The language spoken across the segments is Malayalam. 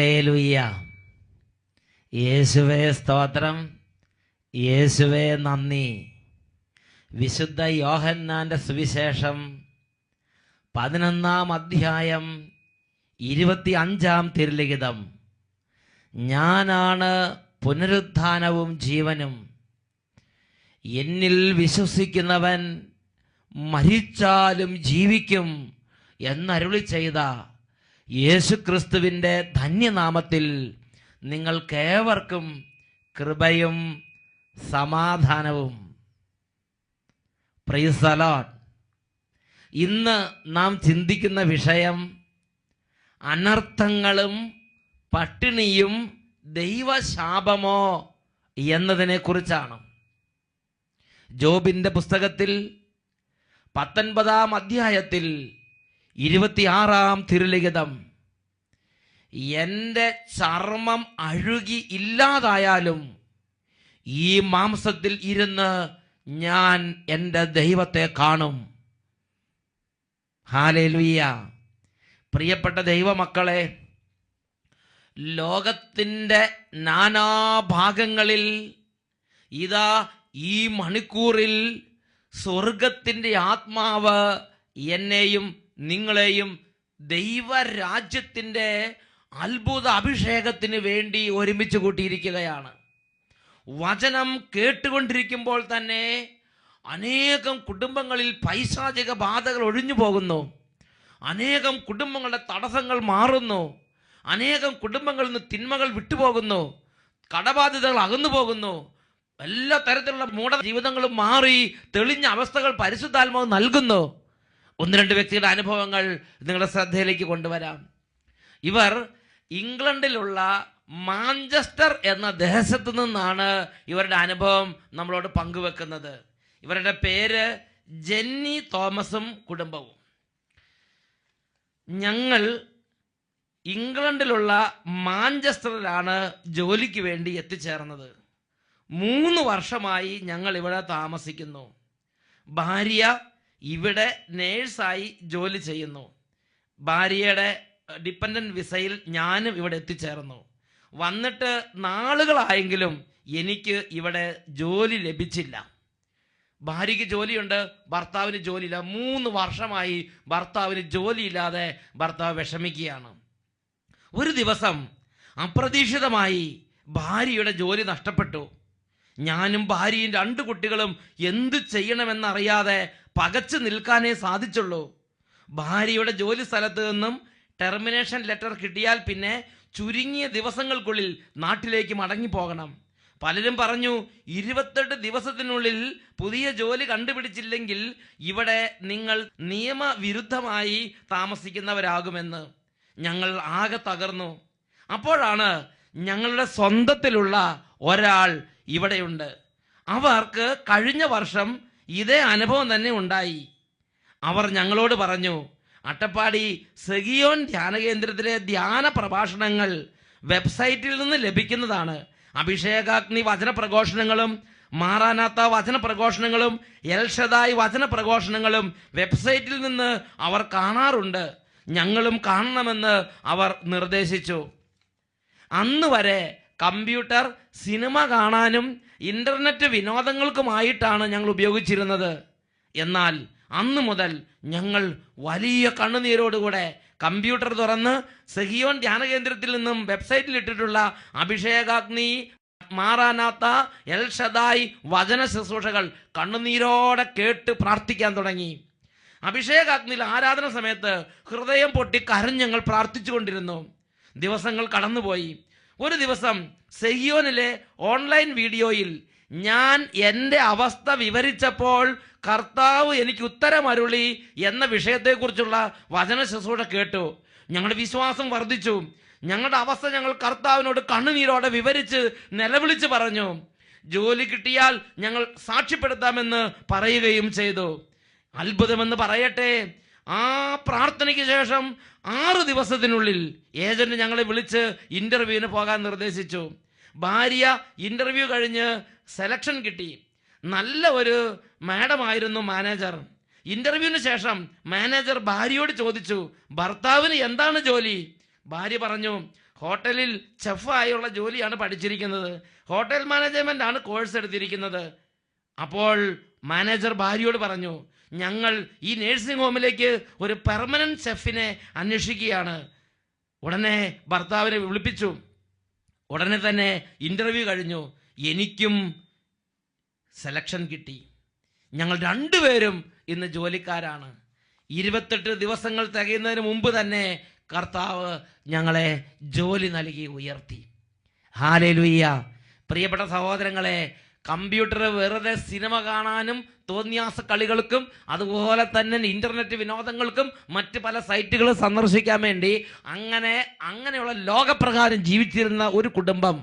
ഹാലേലുയ്യ യേശുവേ സ്തോത്രം. യേശുവേ നന്ദി. വിശുദ്ധ യോഹന്നാന്റെ സുവിശേഷം പതിനൊന്നാം അധ്യായം ഇരുപത്തി അഞ്ചാം തിരുലിഖിതം. ഞാനാണ് പുനരുത്ഥാനവും ജീവനും. എന്നിൽ വിശ്വസിക്കുന്നവൻ മരിച്ചാലും ജീവിക്കും എന്നരുളി ചെയ്ത യേശുക്രിസ്തുവിന്റെ ധന്യനാമത്തിൽ നിങ്ങൾക്കേവർക്കും കൃപയും സമാധാനവും. പ്രൈസലോട്ട് ഇന്ന് നാം ചിന്തിക്കുന്ന വിഷയം അനർത്ഥങ്ങളും പട്ടിണിയും ദൈവശാപമോ എന്നതിനെക്കുറിച്ചാണ്. ജോബിന്റെ പുസ്തകത്തിൽ പത്തൊൻപതാം അധ്യായത്തിൽ ഇരുപത്തിയാറാം തിരുലിഖിതം. എന്റെ ചർമ്മം അഴുകി ഇല്ലാതായാലും ഈ മാംസത്തിൽ ഇരുന്ന് ഞാൻ എന്റെ ദൈവത്തെ കാണും. ഹാലേലുയ്യ പ്രിയപ്പെട്ട ദൈവമക്കളെ ലോകത്തിന്റെ നാനാഭാഗങ്ങളിൽ ഇതാ ഈ മണിക്കൂറിൽ സ്വർഗത്തിന്റെ ആത്മാവ് എന്നെയും നിങ്ങളെയും ദൈവരാജ്യത്തിന്റെ അത്ഭുത അഭിഷേകത്തിന് വേണ്ടി ഒരുമിച്ച് കൂട്ടിയിരിക്കുകയാണ്. വചനം കേട്ടുകൊണ്ടിരിക്കുമ്പോൾ തന്നെ അനേകം കുടുംബങ്ങളിൽ പൈശാചിക ബാധകൾ ഒഴിഞ്ഞു പോകുന്നു. അനേകം കുടുംബങ്ങളുടെ തടസ്സങ്ങൾ മാറുന്നു. അനേകം കുടുംബങ്ങളിൽ നിന്ന് തിന്മകൾ വിട്ടുപോകുന്നു. കടബാധ്യതകൾ അകന്നു പോകുന്നു. എല്ലാ തരത്തിലുള്ള മൂഢ ജീവിതങ്ങളും മാറി തെളിഞ്ഞ അവസ്ഥകൾ പരിശുദ്ധാത്മാവ് നൽകുന്നു. ഒന്ന് രണ്ട് വ്യക്തികളുടെ അനുഭവങ്ങൾ നിങ്ങളുടെ ശ്രദ്ധയിലേക്ക് കൊണ്ടുവരാം. ഇവർ ഇംഗ്ലണ്ടിലുള്ള മാഞ്ചസ്റ്റർ എന്ന ദേശത്ത് നിന്നാണ് ഇവരുടെ അനുഭവം നമ്മളോട് പങ്കുവെക്കുന്നത്. ഇവരുടെ പേര് ജെന്നി തോമസും കുടുംബവും. ഞങ്ങൾ ഇംഗ്ലണ്ടിലുള്ള മാഞ്ചസ്റ്ററിലാണ് ജോലിക്ക് വേണ്ടി എത്തിച്ചേർന്നത്. മൂന്ന് വർഷമായി ഞങ്ങൾ ഇവിടെ താമസിക്കുന്നു. ഭാര്യ ഇവിടെ നേഴ്സായി ജോലി ചെയ്യുന്നു. ഭാര്യയുടെ ഡിപ്പെൻഡന്റ് വിസയിൽ ഞാനും ഇവിടെ എത്തിച്ചേർന്നു. വന്നിട്ട് നാളുകളായെങ്കിലും എനിക്ക് ഇവിടെ ജോലി ലഭിച്ചില്ല. ഭാര്യയ്ക്ക് ജോലിയുണ്ട് ഭർത്താവിന് ജോലിയില്ല. മൂന്ന് വർഷമായി ഭർത്താവിന് ജോലിയില്ലാതെ ഭർത്താവ് വിഷമിക്കുകയാണ്. ഒരു ദിവസം അപ്രതീക്ഷിതമായി ഭാര്യയുടെ ജോലി നഷ്ടപ്പെട്ടു. ഞാനും ഭാര്യയും രണ്ട് കുട്ടികളും എന്ത് ചെയ്യണമെന്നറിയാതെ പകച്ചു നിൽക്കാനേ സാധിച്ചുള്ളൂ. ഭാര്യയുടെ ജോലി സ്ഥലത്ത് നിന്നും ടെർമിനേഷൻ ലെറ്റർ കിട്ടിയാൽ പിന്നെ ചുരുങ്ങിയ ദിവസങ്ങൾക്കുള്ളിൽ നാട്ടിലേക്ക് മടങ്ങിപ്പോകണം. പലരും പറഞ്ഞു ഇരുപത്തെട്ട് ദിവസത്തിനുള്ളിൽ പുതിയ ജോലി കണ്ടുപിടിച്ചില്ലെങ്കിൽ ഇവിടെ നിങ്ങൾ നിയമവിരുദ്ധമായി താമസിക്കുന്നവരാകുമെന്ന്. ഞങ്ങൾ ആകെ തകർന്നു. അപ്പോഴാണ് ഞങ്ങളുടെ സ്വന്തത്തിലുള്ള ഒരാൾ ഇവിടെയുണ്ട്. അവർക്ക് കഴിഞ്ഞ വർഷം ഇതേ അനുഭവം തന്നെ ഉണ്ടായി. അവർ ഞങ്ങളോട് പറഞ്ഞു അട്ടപ്പാടി സെഗിയോൻ ധ്യാന കേന്ദ്രത്തിലെ ധ്യാന പ്രഭാഷണങ്ങൾ വെബ്സൈറ്റിൽ നിന്ന് ലഭിക്കുന്നതാണ്. അഭിഷേകാഗ്നി വചന പ്രഘോഷണങ്ങളും മാറാനാത്ത വചന പ്രഘോഷണങ്ങളും എൽഷദായി വചന പ്രഘോഷണങ്ങളും വെബ്സൈറ്റിൽ നിന്ന് അവർ കാണാറുണ്ട്. ഞങ്ങളും കാണണമെന്ന് അവർ നിർദ്ദേശിച്ചു. അന്ന് വരെ കമ്പ്യൂട്ടർ സിനിമ കാണാനും ഇന്റർനെറ്റ് വിനോദങ്ങൾക്കുമായിട്ടാണ് ഞങ്ങൾ ഉപയോഗിച്ചിരുന്നത്. എന്നാൽ അന്ന് മുതൽ ഞങ്ങൾ വലിയ കണ്ണുനീരോടുകൂടെ കമ്പ്യൂട്ടർ തുറന്ന് സഹിയോൻ ധ്യാന കേന്ദ്രത്തിൽ നിന്നും വെബ്സൈറ്റിൽ ഇട്ടിട്ടുള്ള അഭിഷേകാഗ്നി മാറാനാത്ത എൽഷദായി വചന ശുശ്രൂഷകൾ കണ്ണുനീരോടെ കേട്ട് പ്രാർത്ഥിക്കാൻ തുടങ്ങി. അഭിഷേകാഗ്നിൽ ആരാധന സമയത്ത് ഹൃദയം പൊട്ടി കരഞ്ഞ് ഞങ്ങൾ പ്രാർത്ഥിച്ചുകൊണ്ടിരുന്നു. ദിവസങ്ങൾ കടന്നുപോയി. ഒരു ദിവസം സെഹിയോനിലെ ഓൺലൈൻ വീഡിയോയിൽ ഞാൻ എന്റെ അവസ്ഥ വിവരിച്ചപ്പോൾ കർത്താവ് എനിക്ക് ഉത്തരമരുളി എന്ന വിഷയത്തെക്കുറിച്ചുള്ള വചന ശുശ്രൂഷ കേട്ടു. ഞങ്ങളുടെ വിശ്വാസം വർദ്ധിച്ചു. ഞങ്ങളുടെ അവസ്ഥ ഞങ്ങൾ കർത്താവിനോട് കണ്ണുനീരോടെ വിവരിച്ച് നിലവിളിച്ച് പറഞ്ഞു. ജോലി കിട്ടിയാൽ ഞങ്ങൾ സാക്ഷ്യപ്പെടുത്താമെന്ന് പറയുകയും ചെയ്തു. അത്ഭുതമെന്ന് പറയട്ടെ. ആ പ്രാർത്ഥനയ്ക്ക് ശേഷം ആറ് ദിവസത്തിനുള്ളിൽ ഏജന്റ് ഞങ്ങളെ വിളിച്ച് ഇന്റർവ്യൂവിന് പോകാൻ നിർദ്ദേശിച്ചു. ഭാര്യ ഇന്റർവ്യൂ കഴിഞ്ഞ് സെലക്ഷൻ കിട്ടി. നല്ല ഒരു മാഡമായിരുന്നു മാനേജർ. ഇന്റർവ്യൂവിന് ശേഷം മാനേജർ ഭാര്യയോട് ചോദിച്ചു ഭർത്താവിന് എന്താണ് ജോലി? ഭാര്യ പറഞ്ഞു ഹോട്ടലിൽ ചെഫായുള്ള ജോലിയാണ് പഠിച്ചിരിക്കുന്നത്. ഹോട്ടൽ മാനേജ്മെന്റ് ആണ് കോഴ്സ് എടുത്തിരിക്കുന്നത്. അപ്പോൾ മാനേജർ ഭാര്യയോട് പറഞ്ഞു ഞങ്ങൾ ഈ നേഴ്സിംഗ് ഹോമിലേക്ക് ഒരു പെർമനന്റ് ഷെഫിനെ അന്വേഷിക്കുകയാണ്. ഉടനെ ഭർത്താവിനെ വിളിപ്പിച്ചു. ഉടനെ തന്നെ ഇന്റർവ്യൂ കഴിഞ്ഞു. എനിക്കും സെലക്ഷൻ കിട്ടി. ഞങ്ങൾ രണ്ടുപേരും ഇന്ന് ജോലിക്കാരാണ്. ഇരുപത്തെട്ട് ദിവസങ്ങൾ തികയുന്നതിന് മുമ്പ് തന്നെ കർത്താവ് ഞങ്ങളെ ജോലി നൽകി ഉയർത്തി. ഹാലേലുയ്യ പ്രിയപ്പെട്ട സഹോദരങ്ങളെ കമ്പ്യൂട്ടർ വെറുതെ സിനിമ കാണാനും തോന്നിയാസ കളികൾക്കും അതുപോലെ തന്നെ ഇന്റർനെറ്റ് വിനോദങ്ങൾക്കും മറ്റ് പല സൈറ്റുകൾ സന്ദർശിക്കാൻ വേണ്ടി അങ്ങനെ അങ്ങനെയുള്ള ലോകപ്രകാരം ജീവിച്ചിരുന്ന ഒരു കുടുംബം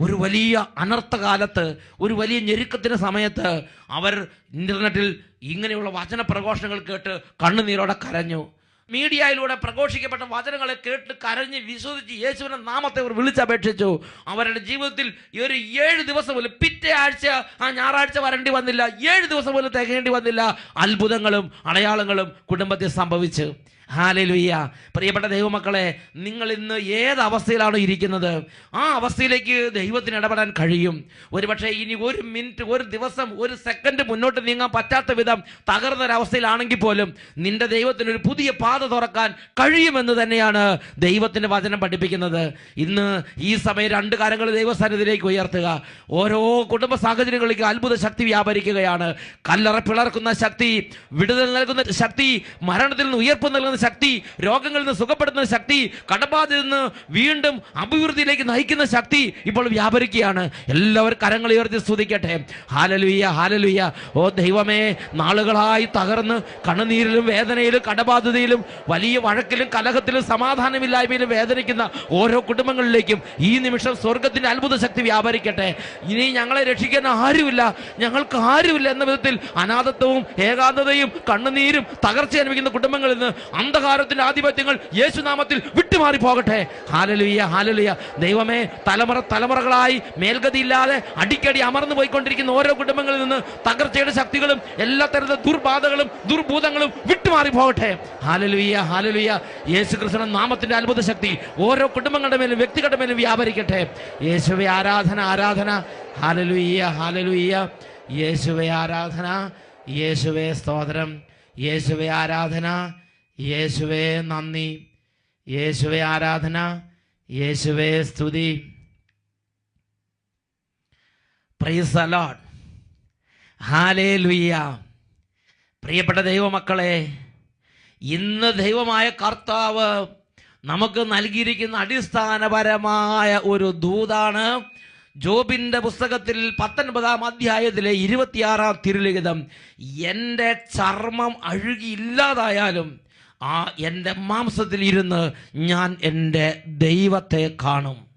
ഒരു വലിയ അനർത്ഥകാലത്ത് ഒരു വലിയ ഞെരുക്കത്തിന് സമയത്ത് അവർ ഇന്റർനെറ്റിൽ ഇങ്ങനെയുള്ള വചന പ്രഘോഷങ്ങൾ കേട്ട് കണ്ണുനീരോടെ കരഞ്ഞു. മീഡിയയിലൂടെ പ്രഘോഷിക്കപ്പെട്ട വചനങ്ങളെ കേട്ട് കരഞ്ഞ് വിശ്വസിച്ച് യേശുവിന്റെ നാമത്തെ അവർ വിളിച്ചപേക്ഷിച്ചു. അവരുടെ ജീവിതത്തിൽ ഈ ഒരു ഏഴ് ദിവസം പോലും പിറ്റേ ആഴ്ച ആ ഞായറാഴ്ച വരേണ്ടി വന്നില്ല. ഏഴ് ദിവസം പോലും തികയേണ്ടി വന്നില്ല. അത്ഭുതങ്ങളും അടയാളങ്ങളും കുടുംബത്തിൽ സംഭവിച്ചു. ഹാലലുയ്യ പ്രിയപ്പെട്ട ദൈവമക്കളെ നിങ്ങൾ ഇന്ന് ഏത് അവസ്ഥയിലാണോ ഇരിക്കുന്നത്? ആ അവസ്ഥയിലേക്ക് ദൈവത്തിന് ഇടപെടാൻ കഴിയും. ഒരുപക്ഷെ ഇനി ഒരു മിനിറ്റ് ഒരു ദിവസം ഒരു സെക്കൻഡ് മുന്നോട്ട് നീങ്ങാൻ പറ്റാത്ത വിധം തകർന്നൊരവസ്ഥയിലാണെങ്കിൽ പോലും നിന്റെ ദൈവത്തിന് ഒരു പുതിയ പാത തുറക്കാൻ കഴിയുമെന്ന് തന്നെയാണ് ദൈവത്തിന്റെ വചനം പഠിപ്പിക്കുന്നത്. ഇന്ന് ഈ സമയം രണ്ട് കാര്യങ്ങൾ ദൈവസ്ഥാനത്തിലേക്ക് ഉയർത്തുക. ഓരോ കുടുംബ സാഹചര്യങ്ങളിലേക്ക് അത്ഭുത ശക്തി വ്യാപരിക്കുകയാണ്. കല്ലറ പിളർക്കുന്ന ശക്തി വിടുതൽ നൽകുന്ന ശക്തി മരണത്തിൽ നിന്ന് ഉയർപ്പ് നൽകുന്ന ശക്തി രോഗങ്ങളിൽ നിന്ന് സുഖപ്പെടുത്തുന്ന ശക്തി കടബാധയിൽ നിന്ന് വീണ്ടും അഭിവൃദ്ധിയിലേക്ക് നയിക്കുന്ന ശക്തി ഇപ്പോൾ വ്യാപരിക്കുകയാണ്. എല്ലാവരും കരങ്ങൾ ഉയർത്തി സ്തുതിക്കട്ടെ. ഹാലലുയ്യ ഹാലലുയ്യ ഓ ദൈവമേ നാളുകളായി തകർന്ന് കണ്ണുനീരിലും വേദനയിലും കടബാധ്യതയിലും വലിയ വഴക്കിലും കലഹത്തിലും സമാധാനമില്ലായ്മയിലും വേദനിക്കുന്ന ഓരോ കുടുംബങ്ങളിലേക്കും ഈ നിമിഷം സ്വർഗത്തിന്റെ അത്ഭുത ശക്തി വ്യാപരിക്കട്ടെ. ഇനി ഞങ്ങളെ രക്ഷിക്കാൻ ആരുമില്ല. ഞങ്ങൾക്ക് ആരുമില്ല എന്ന വിധത്തിൽ അനാഥത്വവും ഏകാന്തതയും കണ്ണുനീരും തകർച്ച അനുഭവിക്കുന്ന കുടുംബങ്ങളിൽ നിന്ന് അന്ധകാരത്തിന്റെ ആധിപത്യങ്ങൾ യേശുനാമത്തിൽ വിട്ടുമാറി പോകട്ടെ. ഹാലലുയ്യ ഹാലലുയ്യ ദൈവമേ തലമുറ തലമുറകളായി മേൽഗതിയില്ലാതെ അടിക്കടി അമർന്നു പോയിക്കൊണ്ടിരിക്കുന്ന ഓരോ കുടുംബങ്ങളിൽ നിന്ന് തകർച്ചയുടെ ശക്തികളും എല്ലാ തരത്തിലും ദുർബാധകളും ദുർഭൂതങ്ങളും വിട്ടുമാറി പോകട്ടെ. ഹാലലുയ്യ ഹാലലുയ്യ യേശു കൃഷ്ണൻ നാമത്തിന്റെ അത്ഭുത ശക്തി ഓരോ കുടുംബങ്ങളുടെ മേലും വ്യക്തികളുടെ മേലും വ്യാപരിക്കട്ടെ. യേശുവെ ആരാധന ആരാധന. ഹാലലുയ്യ ഹാലലുയ്യ യേശുവെ ആരാധന. യേശുവെ സ്തോത്രം. യേശുവെ ആരാധന. യേശുവെ നന്ദി. യേശുവേ ആരാധന. യേശുവേ സ്തുതി. പ്രൈസ് അലോട്ട് ഹാലേ ലുയ്യ പ്രിയപ്പെട്ട ദൈവമക്കളെ ഇന്ന് ദൈവമായ കർത്താവ് നമുക്ക് നൽകിയിരിക്കുന്ന അടിസ്ഥാനപരമായ ഒരു ദൂതാണ് ജോബിന്റെ പുസ്തകത്തിൽ പത്തൊൻപതാം അധ്യായത്തിലെ ഇരുപത്തിയാറാം തിരുലിഖിതം എന്റെ ചർമ്മം അഴുകിയില്ലാതായാലും ആ എന്റെ മാംസത്തിലിരുന്ന് ഞാൻ എന്റെ ദൈവത്തെ കാണും.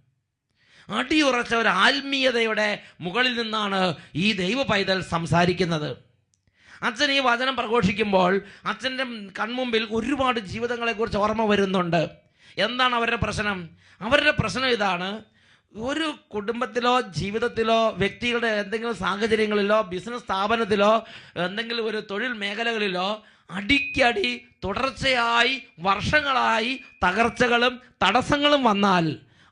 അടിയുറച്ച ഒരു ആത്മീയതയുടെ മുകളിൽ നിന്നാണ് ഈ ദൈവ പൈതൽ സംസാരിക്കുന്നത്. അച്ഛൻ ഈ വചനം പ്രഘോഷിക്കുമ്പോൾ അച്ഛന്റെ കൺമുമ്പിൽ ഒരുപാട് ജീവിതങ്ങളെക്കുറിച്ച് ഓർമ്മ വരുന്നുണ്ട്. എന്താണ് അവരുടെ പ്രശ്നം? അവരുടെ പ്രശ്നം ഇതാണ് ഒരു കുടുംബത്തിലോ ജീവിതത്തിലോ വ്യക്തികളുടെ എന്തെങ്കിലും സാഹചര്യങ്ങളിലോ ബിസിനസ് സ്ഥാപനത്തിലോ എന്തെങ്കിലും ഒരു തൊഴിൽ മേഖലകളിലോ അടിക്കടി തുടർച്ചയായി വർഷങ്ങളായി തകർച്ചകളും തടസ്സങ്ങളും വന്നാൽ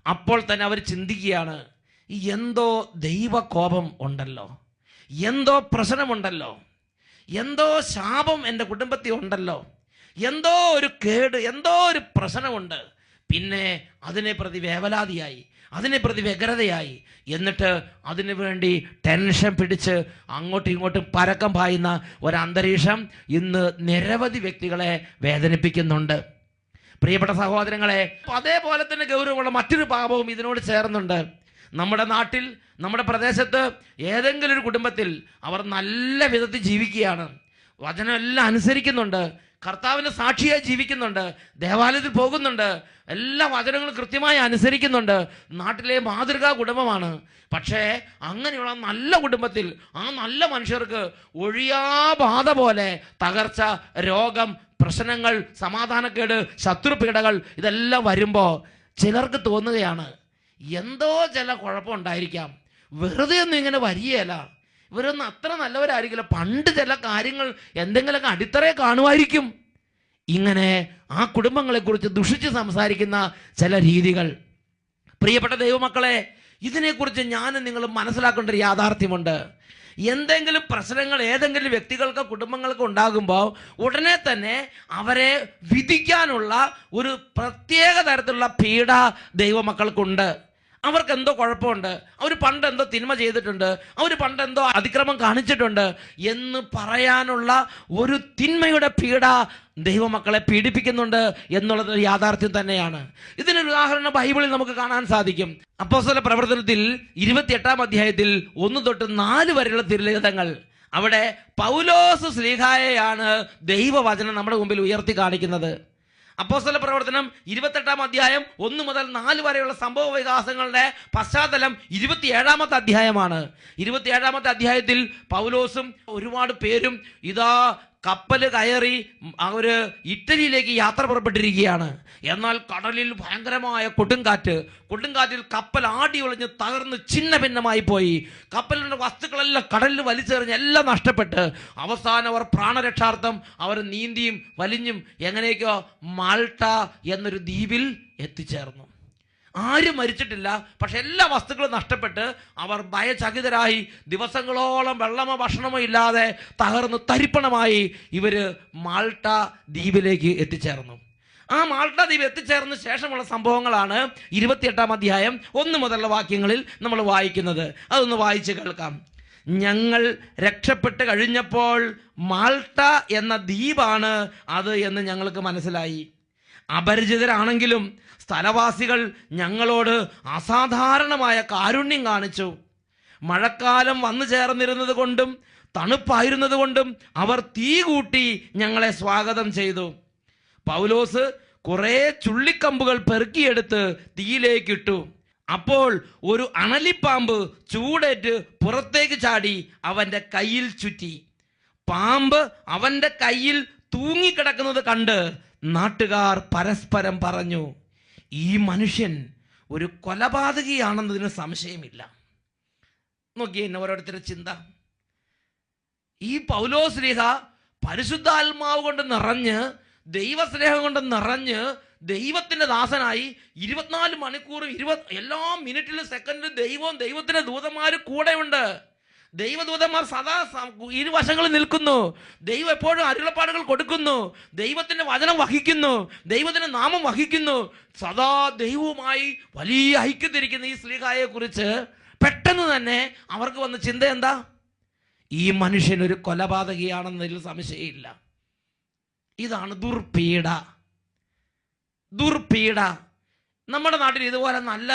അപ്പോൾ തന്നെ അവർ ചിന്തിക്കുകയാണ് എന്തോ ദൈവകോപം ഉണ്ടല്ലോ എന്തോ പ്രശ്നമുണ്ടല്ലോ എന്തോ ശാപം എന്റെ കുടുംബത്തിൽ ഉണ്ടല്ലോ എന്തോ ഒരു കേട് എന്തോ ഒരു പ്രശ്നമുണ്ട്. പിന്നെ അതിനെ പ്രതി വേവലാതിയായി. അതിനെ പ്രതി വ്യഗ്രതയായി. എന്നിട്ട് അതിനു വേണ്ടി ടെൻഷൻ പിടിച്ച് അങ്ങോട്ടും ഇങ്ങോട്ടും പരക്കം പായുന്ന ഒരന്തരീക്ഷം ഇന്ന് നിരവധി വ്യക്തികളെ വേദനിപ്പിക്കുന്നുണ്ട്. പ്രിയപ്പെട്ട സഹോദരങ്ങളെ അതേപോലെ തന്നെ ഗൗരവമുള്ള മറ്റൊരു പാപവും ഇതിനോട് ചേർന്നുണ്ട്. നമ്മുടെ നാട്ടിൽ നമ്മുടെ പ്രദേശത്ത് ഏതെങ്കിലും ഒരു കുടുംബത്തിൽ അവർ നല്ല വിധത്തിൽ ജീവിക്കുകയാണ്. വചനമെല്ലാം അനുസരിക്കുന്നുണ്ട്. കർത്താവിന് സാക്ഷിയായി ജീവിക്കുന്നുണ്ട് ദേവാലയത്തിൽ പോകുന്നുണ്ട് എല്ലാ വചനങ്ങളും കൃത്യമായി അനുസരിക്കുന്നുണ്ട്. നാട്ടിലെ മാതൃകാ കുടുംബമാണ്. പക്ഷേ അങ്ങനെയുള്ള നല്ല കുടുംബത്തിൽ ആ നല്ല മനുഷ്യർക്ക് ഒഴിയാബാധ പോലെ തകർച്ച രോഗം പ്രശ്നങ്ങൾ സമാധാനക്കേട് ശത്രുപീഡകൾ ഇതെല്ലാം വരുമ്പോൾ ചിലർക്ക് തോന്നുകയാണ് എന്തോ ചില കുഴപ്പമുണ്ടായിരിക്കാം വെറുതെ ഒന്നും ഇങ്ങനെ വരികയല്ല. ഇവരൊന്നും അത്ര നല്ലവരായിരിക്കില്ല. പണ്ട് ചില കാര്യങ്ങൾ എന്തെങ്കിലുമൊക്കെ അടിത്തറയെ കാണുമായിരിക്കും. ഇങ്ങനെ ആ കുടുംബങ്ങളെക്കുറിച്ച് ദുഷിച്ച് സംസാരിക്കുന്ന ചില രീതികൾ. പ്രിയപ്പെട്ട ദൈവമക്കളെ ഇതിനെക്കുറിച്ച് ഞാനും നിങ്ങൾ മനസ്സിലാക്കേണ്ട ഒരു യാഥാർത്ഥ്യമുണ്ട്. എന്തെങ്കിലും പ്രശ്നങ്ങൾ ഏതെങ്കിലും വ്യക്തികൾക്ക് കുടുംബങ്ങൾക്ക് ഉണ്ടാകുമ്പോൾ ഉടനെ തന്നെ അവരെ വിധിക്കാനുള്ള ഒരു പ്രത്യേക തരത്തിലുള്ള പീഡ ദൈവമക്കൾക്കുണ്ട്. അവർക്ക് എന്തോ കുഴപ്പമുണ്ട്. അവർ പണ്ട് എന്തോ തിന്മ ചെയ്തിട്ടുണ്ട്. അവർ പണ്ട് എന്തോ അതിക്രമം കാണിച്ചിട്ടുണ്ട് എന്ന് പറയാനുള്ള ഒരു തിന്മയുടെ പീഡ ദൈവമക്കളെ പീഡിപ്പിക്കുന്നുണ്ട് എന്നുള്ളത് യാഥാർത്ഥ്യം തന്നെയാണ്. ഇതിനൊരു ഉദാഹരണം ബൈബിളിൽ നമുക്ക് കാണാൻ സാധിക്കും. അപ്പോസ്തല പ്രവർത്തനത്തിൽ ഇരുപത്തിയെട്ടാം അധ്യായത്തിൽ ഒന്ന് തൊട്ട് നാല് വരെയുള്ള തിരുലിഖിതങ്ങൾ അവിടെ പൗലോസ് ശ്രീഹായയാണ് ദൈവവചനം നമ്മുടെ മുമ്പിൽ ഉയർത്തി കാണിക്കുന്നത്. അപ്പോസ്തല പ്രവർത്തനം ഇരുപത്തെട്ടാം അധ്യായം ഒന്ന് മുതൽ നാല് വരെയുള്ള സംഭവ വികാസങ്ങളുടെ പശ്ചാത്തലം ഇരുപത്തിയേഴാമത്തെ അധ്യായമാണ്. ഇരുപത്തിയേഴാമത്തെ അധ്യായത്തിൽ പൗലോസും ഒരുപാട് പേരും ഇതാ കപ്പൽ കയറി അവർ ഇറ്റലിയിലേക്ക് യാത്ര പുറപ്പെട്ടിരിക്കുകയാണ്. എന്നാൽ കടലിൽ ഭയങ്കരമായ കൊടുങ്കാറ്റ്. കൊടുങ്കാറ്റിൽ കപ്പൽ ആടി ഒളിഞ്ഞ് തകർന്ന് ചിന്ന ഭിന്നമായി പോയി. കപ്പലിന്റെ വസ്തുക്കളെല്ലാം കടലിൽ വലിച്ചെറിഞ്ഞ് എല്ലാം നഷ്ടപ്പെട്ട്. അവസാനം അവർ പ്രാണരക്ഷാർത്ഥം അവർ നീന്തിയും വലിഞ്ഞും എങ്ങനെയൊക്കെയോ മാൾട്ട എന്നൊരു ദ്വീപിൽ എത്തിച്ചേർന്നു. ആരും മരിച്ചിട്ടില്ല പക്ഷെ എല്ലാ വസ്തുക്കളും നഷ്ടപ്പെട്ട് അവർ ഭയചകിതരായി ദിവസങ്ങളോളം വെള്ളമോ ഭക്ഷണമോ ഇല്ലാതെ തകർന്ന് തരിപ്പണമായി ഇവർ മാൾട്ട ദ്വീപിലേക്ക് എത്തിച്ചേർന്നു. ആ മാൾട്ട ദ്വീപ് എത്തിച്ചേർന്ന ശേഷമുള്ള സംഭവങ്ങളാണ് ഇരുപത്തിയെട്ടാം അധ്യായം ഒന്ന് മുതലുള്ള വാക്യങ്ങളിൽ നമ്മൾ വായിക്കുന്നത്. അതൊന്ന് വായിച്ച് കേൾക്കാം. ഞങ്ങൾ രക്ഷപ്പെട്ട് കഴിഞ്ഞപ്പോൾ മാൾട്ട എന്ന ദ്വീപാണ് അത് എന്ന് ഞങ്ങൾക്ക് മനസ്സിലായി. അപരിചിതരാണെങ്കിലും സ്ഥലവാസികൾ ഞങ്ങളോട് അസാധാരണമായ കാരുണ്യം കാണിച്ചു. മഴക്കാലം വന്നു ചേർന്നിരുന്നത് കൊണ്ടും തണുപ്പായിരുന്നത് കൊണ്ടും അവർ തീ കൂട്ടി ഞങ്ങളെ സ്വാഗതം ചെയ്തു. പൗലോസ് കുറെ ചുള്ളിക്കമ്പുകൾ പെറുക്കിയെടുത്ത് തീയിലേക്കിട്ടു. അപ്പോൾ ഒരു അണലിപ്പാമ്പ് ചൂടേറ്റ് പുറത്തേക്ക് ചാടി അവന്റെ കയ്യിൽ ചുറ്റി. പാമ്പ് അവന്റെ കയ്യിൽ തൂങ്ങിക്കിടക്കുന്നത് കണ്ട് നാട്ടുകാർ പരസ്പരം പറഞ്ഞു ഈ മനുഷ്യൻ ഒരു കൊലപാതകിയാണെന്നതിന് സംശയമില്ല. നോക്കിയേ എന്നെ ഓരോരുത്തരുടെ ചിന്ത. ഈ പൗലോസ്ലിഹ പരിശുദ്ധാത്മാവ് കൊണ്ട് നിറഞ്ഞ് ദൈവസ്നേഹം കൊണ്ട് നിറഞ്ഞ് ദൈവത്തിന്റെ ദാസനായി ഇരുപത്തിനാല് മണിക്കൂറും ഇരുപത് എല്ലാ മിനിറ്റിലും സെക്കൻഡിലും ദൈവവും ദൈവത്തിന്റെ ദൂതന്മാരും കൂടെയുണ്ട്. ദൈവദൂതന്മാർ സദാ ഇരുവശങ്ങളിൽ നിൽക്കുന്നു. ദൈവം എപ്പോഴും അരുളപ്പാടുകൾ കൊടുക്കുന്നു. ദൈവത്തിന്റെ വചനം വഹിക്കുന്നു. ദൈവത്തിന്റെ നാമം വഹിക്കുന്നു. സദാ ദൈവവുമായി വലിയ ഐക്യത്തിരിക്കുന്ന ഈ സ്ത്രീകായെക്കുറിച്ച് കുറിച്ച് പെട്ടെന്ന് തന്നെ അവർക്ക് വന്ന ചിന്ത എന്താ? ഈ മനുഷ്യൻ ഒരു കൊലപാതകിയാണെന്നതിൽ സംശയമില്ല. ഇതാണ് ദുർപീഡ. ദുർപീഡ. നമ്മുടെ നാട്ടിൽ ഇതുപോലെ നല്ല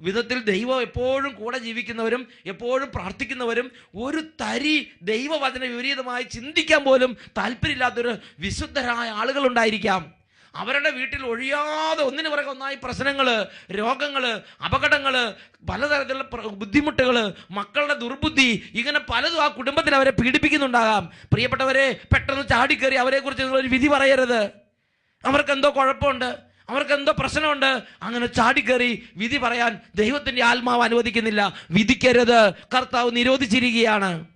വിധത്തിൽ ദൈവം എപ്പോഴും കൂടെ ജീവിക്കുന്നവരും എപ്പോഴും പ്രാർത്ഥിക്കുന്നവരും ഒരു തരി ദൈവവചന വിപരീതമായി ചിന്തിക്കാൻ പോലും താല്പര്യമില്ലാത്തൊരു വിശുദ്ധരായ ആളുകളുണ്ടായിരിക്കാം. അവരുടെ വീട്ടിൽ ഒഴിയാതെ ഒന്നിനു പുറകെ ഒന്നായി പ്രശ്നങ്ങൾ രോഗങ്ങൾ അപകടങ്ങൾ പലതരത്തിലുള്ള ബുദ്ധിമുട്ടുകൾ മക്കളുടെ ദുർബുദ്ധി ഇങ്ങനെ പലതും ആ കുടുംബത്തിൽ അവരെ പീഡിപ്പിക്കുന്നുണ്ടാകാം. പ്രിയപ്പെട്ടവരെ പെട്ടെന്ന് ചാടിക്കയറി അവരെക്കുറിച്ച് നിങ്ങളൊരു വിധി പറയരുത്. അവർക്ക് എന്തോ കുഴപ്പമുണ്ട്. അവർക്ക് എന്തോ പ്രശ്നമുണ്ട്. അങ്ങനെ ചാടിക്കേറി വിധി പറയാൻ ദൈവത്തിന്റെ ആത്മാവ് അനുവദിക്കുന്നില്ല. വിധിക്കരുത്. കർത്താവ് നിരോധിച്ചിരിക്കുകയാണ്.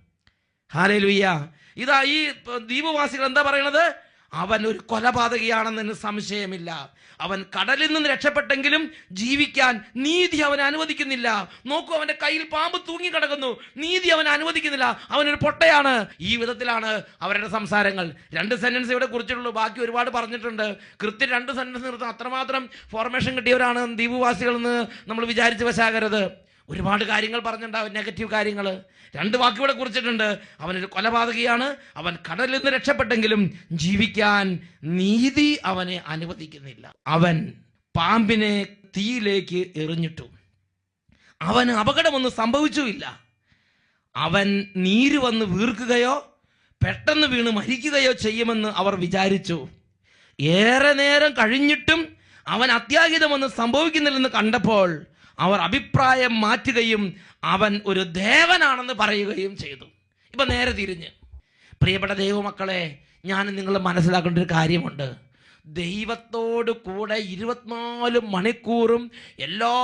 ഹാലേ ലുയ്യ ഇതാ ഈ ദ്വീപവാസികൾ എന്താ പറയണത്? അവൻ ഒരു കൊലപാതകയാണെന്നതിന് സംശയമില്ല. അവൻ കടലിൽ നിന്ന് രക്ഷപ്പെട്ടെങ്കിലും ജീവിക്കാൻ നീതി അവൻ അനുവദിക്കുന്നില്ല. നോക്കൂ അവന്റെ കയ്യിൽ പാമ്പ് തൂങ്ങി തൂങ്ങിക്കിടക്കുന്നു. നീതി അവൻ അനുവദിക്കുന്നില്ല. അവനൊരു പൊട്ടയാണ്. ഈ വിധത്തിലാണ് അവരുടെ സംസാരങ്ങൾ. രണ്ട് സെന്റൻസ് ഇവിടെ കുറിച്ചിട്ടുള്ളൂ. ബാക്കി ഒരുപാട് പറഞ്ഞിട്ടുണ്ട്. കൃത്യം രണ്ട് സെന്റൻസ് നിർത്തുന്ന അത്രമാത്രം ഫോർമേഷൻ കിട്ടിയവരാണ് ദ്വീപുവാസികളെന്ന് നമ്മൾ വിചാരിച്ച് വശാകരുത്. ഒരുപാട് കാര്യങ്ങൾ പറഞ്ഞിട്ടുണ്ടാവും നെഗറ്റീവ് കാര്യങ്ങൾ രണ്ട് വാക്കുകളെ കുറിച്ചിട്ടുണ്ട്. അവനൊരു കൊലപാതകയാണ്. അവൻ കടലിൽ നിന്ന് രക്ഷപ്പെട്ടെങ്കിലും ജീവിക്കാൻ നീതി അവനെ അനുവദിക്കുന്നില്ല. അവൻ പാമ്പിനെ തീയിലേക്ക് എറിഞ്ഞിട്ടു. അവന് അപകടമൊന്നും സംഭവിച്ചുമില്ല. അവൻ നീര് വന്ന് വീർക്കുകയോ പെട്ടെന്ന് വീണ് മരിക്കുകയോ ചെയ്യുമെന്ന് അവർ വിചാരിച്ചു. ഏറെ നേരം കഴിഞ്ഞിട്ടും അവൻ അത്യാഹിതമൊന്നും സംഭവിക്കുന്നില്ലെന്ന് കണ്ടപ്പോൾ അവർ അഭിപ്രായം മാറ്റുകയും അവൻ ഒരു ദേവനാണെന്ന് പറയുകയും ചെയ്തു. ഇപ്പം നേരെ തിരിഞ്ഞ്. പ്രിയപ്പെട്ട ദൈവമക്കളെ ഞാൻ നിങ്ങൾ മനസ്സിലാക്കേണ്ട ഒരു കാര്യമുണ്ട്. ദൈവത്തോട് കൂടെ ഇരുപത്തിനാല് മണിക്കൂറും എല്ലാ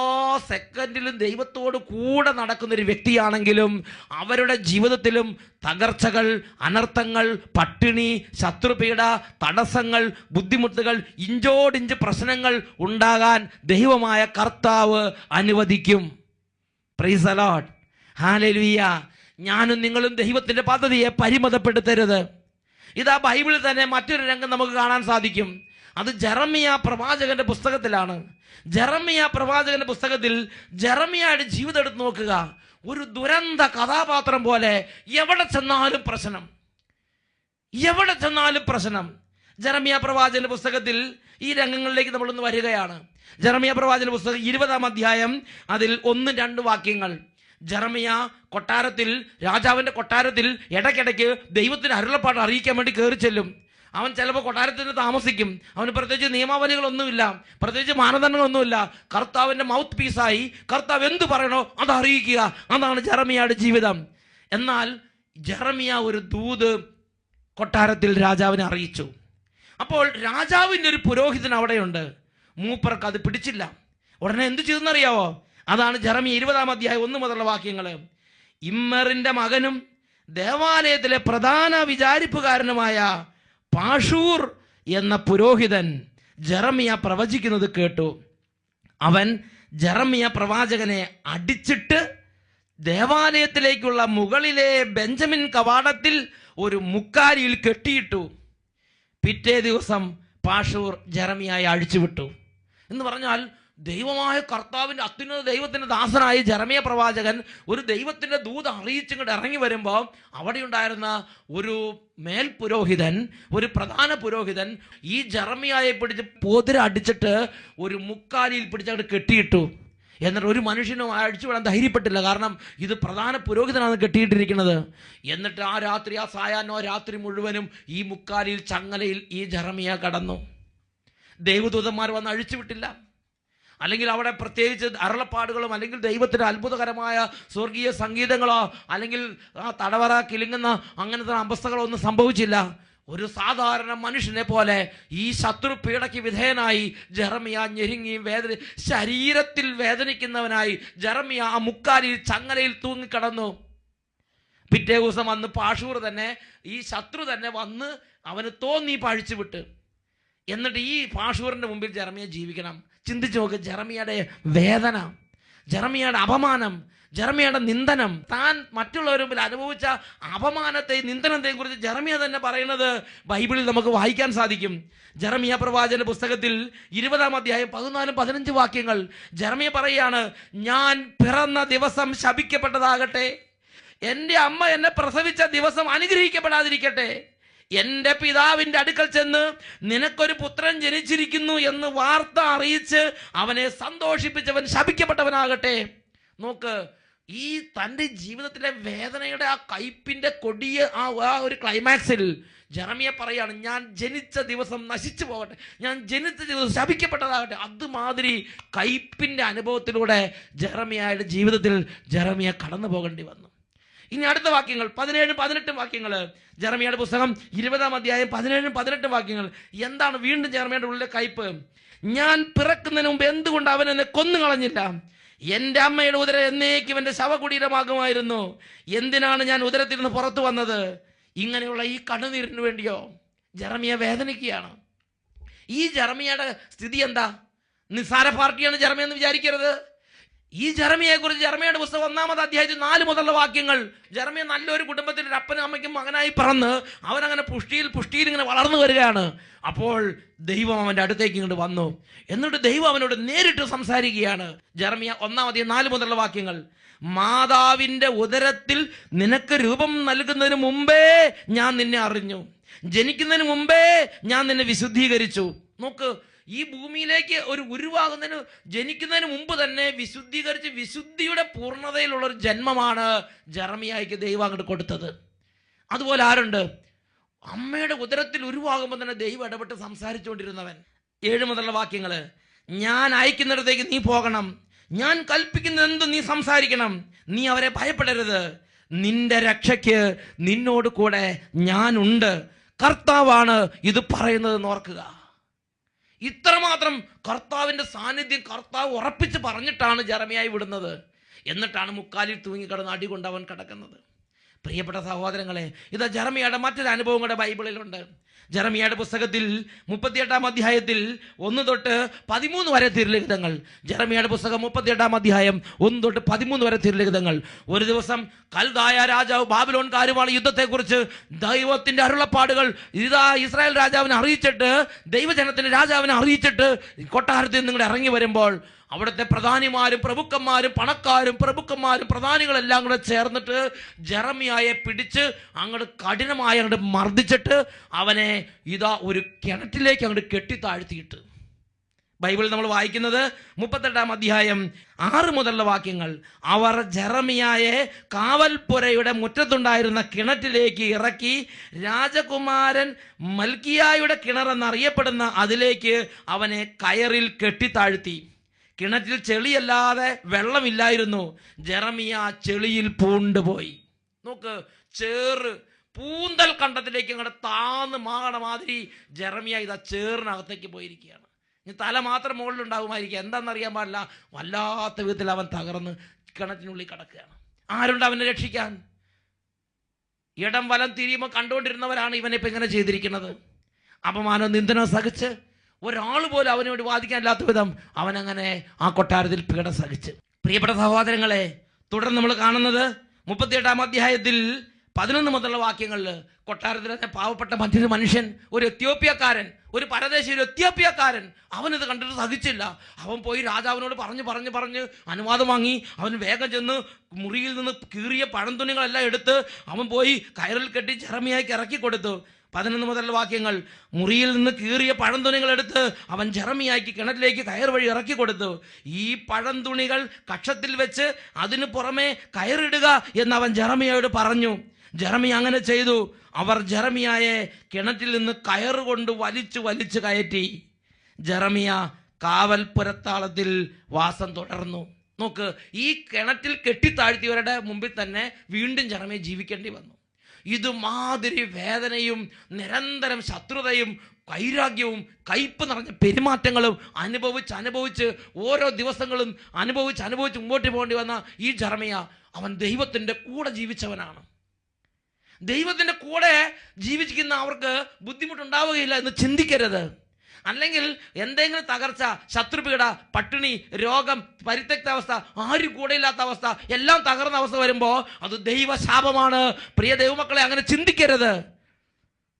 സെക്കൻഡിലും ദൈവത്തോട് കൂടെ നടക്കുന്നൊരു വ്യക്തിയാണെങ്കിലും അവരുടെ ജീവിതത്തിലും തകർച്ചകൾ അനർത്ഥങ്ങൾ പട്ടിണി ശത്രുപീഡ തടസ്സങ്ങൾ ബുദ്ധിമുട്ടുകൾ ഇഞ്ചോടിഞ്ച് പ്രശ്നങ്ങൾ ഉണ്ടാകാൻ ദൈവമായ കർത്താവ് അനുവദിക്കും. പ്രൈസ് അലോട്ട് ഹാലലുയ്യ ഞാനും നിങ്ങളും ദൈവത്തിന്റെ പദ്ധതിയെ പരിമിതപ്പെടുത്തരുത്. ഇതാ ബൈബിളിൽ തന്നെ മറ്റൊരു രംഗം നമുക്ക് കാണാൻ സാധിക്കും. അത് ജറമിയ പ്രവാചകന്റെ പുസ്തകത്തിലാണ്. ജറമിയ പ്രവാചകന്റെ പുസ്തകത്തിൽ ജറമിയയുടെ ജീവിതം എടുത്ത് നോക്കുക. ഒരു ദുരന്ത കഥാപാത്രം പോലെ എവിടെ ചെന്നാലും പ്രശ്നം. എവിടെ ചെന്നാലും പ്രശ്നം. ജറമിയ പ്രവാചകന്റെ പുസ്തകത്തിൽ ഈ രംഗങ്ങളിലേക്ക് നമ്മളൊന്ന് വരികയാണ്. ജറമിയ പ്രവാചകന്റെ പുസ്തകം ഇരുപതാം അധ്യായം അതിൽ ഒന്ന് രണ്ട് വാക്യങ്ങൾ. ജറമിയ കൊട്ടാരത്തിൽ രാജാവിന്റെ കൊട്ടാരത്തിൽ ഇടയ്ക്കിടയ്ക്ക് ദൈവത്തിന് അരുളപ്പാട് അറിയിക്കാൻ വേണ്ടി കയറി ചെല്ലും. അവൻ ചിലപ്പോൾ കൊട്ടാരത്തിൽ താമസിക്കും. അവന് പ്രത്യേകിച്ച് നിയമാവലികളൊന്നുമില്ല. പ്രത്യേകിച്ച് മാനദണ്ഡങ്ങളൊന്നുമില്ല. കർത്താവിന്റെ മൗത്ത് പീസായി കർത്താവ് എന്ത് പറയണോ അത് അറിയിക്കുക. അതാണ് ജെറമിയയുടെ ജീവിതം. എന്നാൽ ജെറമിയ ഒരു ദൂത് കൊട്ടാരത്തിൽ രാജാവിനെ അറിയിച്ചു. അപ്പോൾ രാജാവിന്റെ ഒരു പുരോഹിതൻ അവിടെയുണ്ട്. മൂപ്പർക്ക് അത് പിടിച്ചില്ല. ഉടനെ എന്ത് ചെയ്തെന്നറിയാവോ? അതാണ് ജെറമി ഇരുപതാം അധ്യായം ഒന്ന് മുതലുള്ള വാക്യങ്ങൾ ഇമ്മറിന്റെ മകനും ദേവാലയത്തിലെ പ്രധാന വിചാരിപ്പുകാരനുമായ പാഷൂർ എന്ന പുരോഹിതൻ ജറമിയ പ്രവചിക്കുന്നത് കേട്ടു. അവൻ ജറമിയ പ്രവാചകനെ അടിച്ചിട്ട് ദേവാലയത്തിലേക്കുള്ള മുകളിലെ ബെഞ്ചമിൻ കവാടത്തിൽ ഒരു മുക്കാരിയിൽ കെട്ടിയിട്ടു. പിറ്റേ ദിവസം പാഷൂർ ജറമിയായി അഴിച്ചുവിട്ടു. എന്ന് പറഞ്ഞാൽ ദൈവമായ കർത്താവിന്റെ അത്യുന്നത ദൈവത്തിന്റെ ദാസനായ ജെറമിയ പ്രവാചകൻ ഒരു ദൈവത്തിന്റെ ദൂത അറിയിച്ചിങ്ങോട്ട് ഇറങ്ങി വരുമ്പോൾ അവിടെ ഉണ്ടായിരുന്ന ഒരു മേൽപുരോഹിതൻ ഒരു പ്രധാന പുരോഹിതൻ ഈ ജർമിയായെ പിടിച്ച് പോതിര അടിച്ചിട്ട് ഒരു മുക്കാലിയിൽ പിടിച്ചങ്ങോട്ട് കെട്ടിയിട്ടു. എന്നിട്ട് ഒരു മനുഷ്യനും അഴിച്ചുവിടാൻ ധൈര്യപ്പെട്ടില്ല. കാരണം ഇത് പ്രധാന പുരോഹിതനാണ് കെട്ടിയിട്ടിരിക്കുന്നത്. എന്നിട്ട് ആ രാത്രി ആ സായാഹ്നോ രാത്രി മുഴുവനും ഈ മുക്കാലിയിൽ ചങ്ങലയിൽ ഈ ജെറമിയ കടന്നു. ദൈവദൂതന്മാർ വന്ന് അഴിച്ചുവിട്ടില്ല അല്ലെങ്കിൽ അവിടെ പ്രത്യേകിച്ച് അരുളപ്പാടുകളും അല്ലെങ്കിൽ ദൈവത്തിന് അത്ഭുതകരമായ സ്വർഗീയ സംഗീതങ്ങളോ അല്ലെങ്കിൽ ആ തടവറ കിലുങ്ങുന്ന അങ്ങനത്തെ അവസ്ഥകളോ ഒന്നും സംഭവിച്ചില്ല. ഒരു സാധാരണ മനുഷ്യനെ പോലെ ഈ ശത്രു പീഡയ്ക്ക് വിധേയനായി ജെറമിയ ഞെരുങ്ങിയും വേദന ശരീരത്തിൽ വേദനിക്കുന്നവനായി ജെറമിയ ആ മുക്കാലിൽ ചങ്ങലയിൽ തൂങ്ങിക്കിടന്നു. പിറ്റേ ദിവസം വന്ന് പാഷൂർ തന്നെ ഈ ശത്രു തന്നെ വന്ന് അവന് തോന്നി പഴിച്ചു വിട്ട് എന്നിട്ട് ഈ പാഷൂറിന്റെ മുമ്പിൽ ജെറമിയ ജീവിക്കണം. ചിന്തിച്ചു നോക്ക്. ജെറമിയുടെ വേദന ജെറമിയുടെ അപമാനം ജെറമിയുടെ നിന്ദനം. താൻ മറ്റുള്ളവരുടെ മുമ്പിൽ അനുഭവിച്ച അപമാനത്തെയും നിന്ദനത്തെയും കുറിച്ച് ജെറമിയ തന്നെ പറയുന്നത് ബൈബിളിൽ നമുക്ക് വായിക്കാൻ സാധിക്കും. ജെറമിയ പ്രവാചന പുസ്തകത്തിൽ ഇരുപതാം അധ്യായം പതിനാലും പതിനഞ്ച് വാക്യങ്ങൾ ജെറമിയ പറയുകയാണ് ഞാൻ പിറന്ന ദിവസം ശപിക്കപ്പെട്ടതാകട്ടെ. എന്റെ അമ്മ എന്നെ പ്രസവിച്ച ദിവസം അനുഗ്രഹിക്കപ്പെടാതിരിക്കട്ടെ. എന്റെ പിതാവിന്റെ അടുക്കൽ ചെന്ന് നിനക്കൊരു പുത്രൻ ജനിച്ചിരിക്കുന്നു എന്ന് വാർത്ത അറിയിച്ച് അവനെ സന്തോഷിപ്പിച്ചവൻ ശപിക്കപ്പെട്ടവനാകട്ടെ. നോക്ക് ഈ തന്റെ ജീവിതത്തിലെ വേദനയുടെ ആ കയ്പിന്റെ കൊടിയ ആ ഒരു ക്ലൈമാക്സിൽ ജെറമിയ പറയാണ് ഞാൻ ജനിച്ച ദിവസം നശിച്ചു പോകട്ടെ. ഞാൻ ജനിച്ച ദിവസം ശപിക്കപ്പെട്ടതാകട്ടെ. അതുമാതിരി കയ്പിന്റെ അനുഭവത്തിലൂടെ ജെറമിയയുടെ ജീവിതത്തിൽ ജെറമിയ കടന്നു പോകേണ്ടി വന്നു. ഇനി അടുത്ത വാക്യങ്ങൾ പതിനേഴും പതിനെട്ടും വാക്യങ്ങൾ. ജർമ്മിയുടെ പുസ്തകം ഇരുപതാം അധ്യായം പതിനേഴും പതിനെട്ടും വാക്യങ്ങൾ. എന്താണ് വീണ്ടും ജർമ്മിയുടെ ഉള്ളിലെ കയ്പ്? ഞാൻ പിറക്കുന്നതിന് മുമ്പ് എന്തുകൊണ്ട് അവൻ എന്നെ കൊന്നു കളഞ്ഞില്ല എന്റെ അമ്മയുടെ ഉദരം എന്നേക്കും എന്റെ ശവകുടീരമാകുമായിരുന്നു. എന്തിനാണ് ഞാൻ ഉദരത്തിൽ നിന്ന് പുറത്തു വന്നത്? ഇങ്ങനെയുള്ള ഈ കണ്ണുനീരിന് വേണ്ടിയോ? ജർമിയ വേദനിക്കുകയാണ്. ഈ ജർമിയയുടെ സ്ഥിതി എന്താ? നിസ്സാര പാർട്ടിയാണ് എന്ന് വിചാരിക്കരുത്. ഈ ജെറമിയെ കുറിച്ച് ജെറമിയുടെ പുസ്തകം ഒന്നാമത് അധ്യായത്തിൽ നാല് മുതലുള്ള വാക്യങ്ങൾ ജർമിയ നല്ലൊരു കുടുംബത്തിൽ ഒരു അപ്പനും അമ്മയ്ക്കും മകനായി പറന്ന് അവനങ്ങനെ പുഷ്ടിയിൽ പുഷ്ടിയിൽ ഇങ്ങനെ വളർന്നു വരികയാണ്. അപ്പോൾ ദൈവം അവന്റെ അടുത്തേക്ക് ഇങ്ങോട്ട് വന്നു. എന്നിട്ട് ദൈവം അവനോട് നേരിട്ട് സംസാരിക്കുകയാണ്. ജർമിയ ഒന്നാമത് നാല് മുതലുള്ള വാക്യങ്ങൾ മാതാവിന്റെ ഉദരത്തിൽ നിനക്ക് രൂപം നൽകുന്നതിന് മുമ്പേ ഞാൻ നിന്നെ അറിഞ്ഞു. ജനിക്കുന്നതിന് മുമ്പേ ഞാൻ നിന്നെ വിശുദ്ധീകരിച്ചു. നോക്ക് ഈ ഭൂമിയിലേക്ക് ഒരു ഉരുവാകുന്നതിന് ജനിക്കുന്നതിന് മുമ്പ് തന്നെ വിശുദ്ധീകരിച്ച് വിശുദ്ധിയുടെ പൂർണതയിലുള്ള ഒരു ജന്മമാണ് ജർമിയായിക്ക് ദൈവം അങ്ങോട്ട് കൊടുത്തത്. അതുപോലെ ആരുണ്ട്? അമ്മയുടെ ഉദരത്തിൽ ഉരുവാകുമ്പോൾ തന്നെ ദൈവം ഇടപെട്ട് സംസാരിച്ചുകൊണ്ടിരുന്നവൻ. ഏഴ് മുതലുള്ള വാക്യങ്ങൾ ഞാൻ അയക്കുന്നിടത്തേക്ക് നീ പോകണം. ഞാൻ കൽപ്പിക്കുന്നത് എന്ത് നീ സംസാരിക്കണം. നീ അവരെ ഭയപ്പെടരുത്. നിന്റെ രക്ഷയ്ക്ക് നിന്നോട് കൂടെ ഞാനുണ്ട്. കർത്താവാണ് ഇത് പറയുന്നത് ഓർക്കുക. ഇത്രമാത്രം കർത്താവിന്റെ സാന്നിധ്യം കർത്താവ് ഉറപ്പിച്ച് പറഞ്ഞിട്ടാണ് ജറമയായി വിടുന്നത്. എന്നിട്ടാണ് മുക്കാലിൽ തൂങ്ങിക്കിടന്ന് അടി അവൻ കിടക്കുന്നത്. പ്രിയപ്പെട്ട സഹോദരങ്ങളെ ഇത് ജർമിയുടെ മറ്റൊരു അനുഭവം കൂടെ ബൈബിളിലുണ്ട്. ജർമിയയുടെ പുസ്തകത്തിൽ മുപ്പത്തിയെട്ടാം അധ്യായത്തിൽ ഒന്ന് തൊട്ട് പതിമൂന്ന് വരെ തിരുലിഖിതങ്ങൾ. ജർമിയയുടെ പുസ്തകം മുപ്പത്തിയെട്ടാം അധ്യായം ഒന്ന് തൊട്ട് പതിമൂന്ന് വരെ തിരുലിഖിതങ്ങൾ. ഒരു ദിവസം കൽദായ രാജാവ് ബാബിലോൺകാരുമാണ് യുദ്ധത്തെക്കുറിച്ച് ദൈവത്തിന്റെ അരുളപ്പാടുകൾ ഇതാ ഇസ്രായേൽ രാജാവിനെ അറിയിച്ചിട്ട് ദൈവജനത്തിന്റെ രാജാവിനെ അറിയിച്ചിട്ട് കൊട്ടാരത്തിൽ നിങ്ങളുടെ ഇറങ്ങി വരുമ്പോൾ അവിടുത്തെ പ്രധാനിമാരും പ്രഭുക്കന്മാരും പണക്കാരും പ്രഭുക്കന്മാരും പ്രധാനികളെല്ലാം കൂടെ ചേർന്നിട്ട് ജെറമിയായെ പിടിച്ച് അങ്ങോട്ട് കഠിനമായി അങ്ങോട്ട് മർദ്ദിച്ചിട്ട് അവനെ ഇതാ ഒരു കിണറ്റിലേക്ക് അങ്ങോട്ട് കെട്ടിത്താഴ്ത്തിയിട്ട് ബൈബിൾ നമ്മൾ വായിക്കുന്നത് മുപ്പത്തെട്ടാം അധ്യായം ആറ് മുതലുള്ള വാക്യങ്ങൾ. അവർ ജെറമിയായെ കാവൽപ്പുരയുടെ മുറ്റത്തുണ്ടായിരുന്ന കിണറ്റിലേക്ക് ഇറക്കി രാജകുമാരൻ മൽക്കിയായുടെ കിണറെന്നറിയപ്പെടുന്ന അതിലേക്ക് അവനെ കയറിൽ കെട്ടിത്താഴ്ത്തി കിണറ്റിൽ ചെളിയല്ലാതെ വെള്ളമില്ലായിരുന്നു. ജെറമിയ ചെളിയിൽ പൂണ്ടുപോയി. നോക്ക് ചേറ് പൂന്തൽ കണ്ടത്തിലേക്ക് അങ്ങോട്ട് താന്ന് മാകണ മാതിരി ജെറമിയ ഇതാ ചേറിനകത്തേക്ക് പോയിരിക്കുകയാണ്. ഇനി തല മാത്രം മുകളിലുണ്ടാകുമായിരിക്കും. എന്താണെന്നറിയാൻ പാടില്ല. വല്ലാത്ത വിധത്തിൽ അവൻ തകർന്ന് കിണറ്റിനുള്ളിൽ കിടക്കുകയാണ്. ആരുണ്ട് അവനെ രക്ഷിക്കാൻ? ഇടം വലം തിരിയുമ്പോൾ കണ്ടുകൊണ്ടിരുന്നവരാണ് ഇവനെ ഇപ്പം ഇങ്ങനെ ചെയ്തിരിക്കുന്നത്. അപമാനം നിന്ദനോ സഹിച്ച് ഒരാൾ പോലും അവന് വേണ്ടി വാദിക്കാനില്ലാത്ത വിധം അവൻ അങ്ങനെ ആ കൊട്ടാരത്തിൽ പീഡ സഹിച്ച്. പ്രിയപ്പെട്ട സഹോദരങ്ങളെ തുടർന്ന് നമ്മൾ കാണുന്നത് മുപ്പത്തിയെട്ടാം അധ്യായത്തിൽ പതിനൊന്ന് മുതലുള്ള വാക്യങ്ങളിൽ കൊട്ടാരത്തിൽ തന്നെ പാവപ്പെട്ട മറ്റൊരു മനുഷ്യൻ ഒരു എത്യോപ്യക്കാരൻ ഒരു പരദേശി ഒരു എത്യോപ്യക്കാരൻ അവനത് കണ്ടിട്ട് സഹിച്ചില്ല. അവൻ പോയി രാജാവിനോട് പറഞ്ഞു പറഞ്ഞു പറഞ്ഞ് അനുവാദം വാങ്ങി അവൻ വേഗം ചെന്ന് മുറിയിൽ നിന്ന് കീറിയ പഴം തുണികളെല്ലാം എടുത്ത് അവൻ പോയി കയറിൽ കെട്ടി ചെറമിയായി ഇറക്കി കൊടുത്തു. പതിനൊന്ന് മുതൽ വാക്യങ്ങൾ. മുറിയിൽ നിന്ന് കീറിയ പഴംതുണികൾ എടുത്ത് അവൻ ജെറമിയാക്കി കിണറ്റിലേക്ക് കയർ വഴി ഇറക്കി കൊടുത്തു. ഈ പഴംതുണികൾ കക്ഷത്തിൽ വെച്ച് അതിനു പുറമെ കയറിടുക എന്ന് അവൻ ജെറമിയോട് പറഞ്ഞു. ജെറമിയ അങ്ങനെ ചെയ്തു. അവർ ജെറമിയായെ കിണറ്റിൽ നിന്ന് കയറുകൊണ്ട് വലിച്ചു വലിച്ചു കയറ്റി. ജെറമിയ കാവൽ പുരത്താളത്തിൽ വാസം തുടർന്നു. നോക്ക് ഈ കിണറ്റിൽ കെട്ടിത്താഴ്ത്തിയവരുടെ മുമ്പിൽ തന്നെ വീണ്ടും ജെറമിയെ ജീവിക്കേണ്ടി വന്നു. ഇതുമാതിരി വേദനയും നിരന്തരം ശത്രുതയും വൈരാഗ്യവും കയ്പ് നിറഞ്ഞ പെരുമാറ്റങ്ങളും അനുഭവിച്ച് അനുഭവിച്ച് ഓരോ ദിവസങ്ങളും അനുഭവിച്ച് അനുഭവിച്ച് മുമ്പോട്ട് പോകേണ്ടി വന്ന ഈ ജർമ്മയ അവൻ ദൈവത്തിന്റെ കൂടെ ജീവിച്ചവനാണ്. ദൈവത്തിന്റെ കൂടെ ജീവിക്കുന്ന അവർക്ക് ബുദ്ധിമുട്ടുണ്ടാവുകയില്ല എന്ന് ചിന്തിക്കരുത്. അല്ലെങ്കിൽ എന്തെങ്കിലും തകർച്ച ശത്രുപീഡ പട്ടിണി രോഗം പരിത്യക്ത അവസ്ഥ ആരും കൂടെ ഇല്ലാത്ത അവസ്ഥ എല്ലാം തകർന്ന അവസ്ഥ വരുമ്പോൾ അത് ദൈവശാപമാണ്. പ്രിയ ദൈവമക്കളെ അങ്ങനെ ചിന്തിക്കരുത്.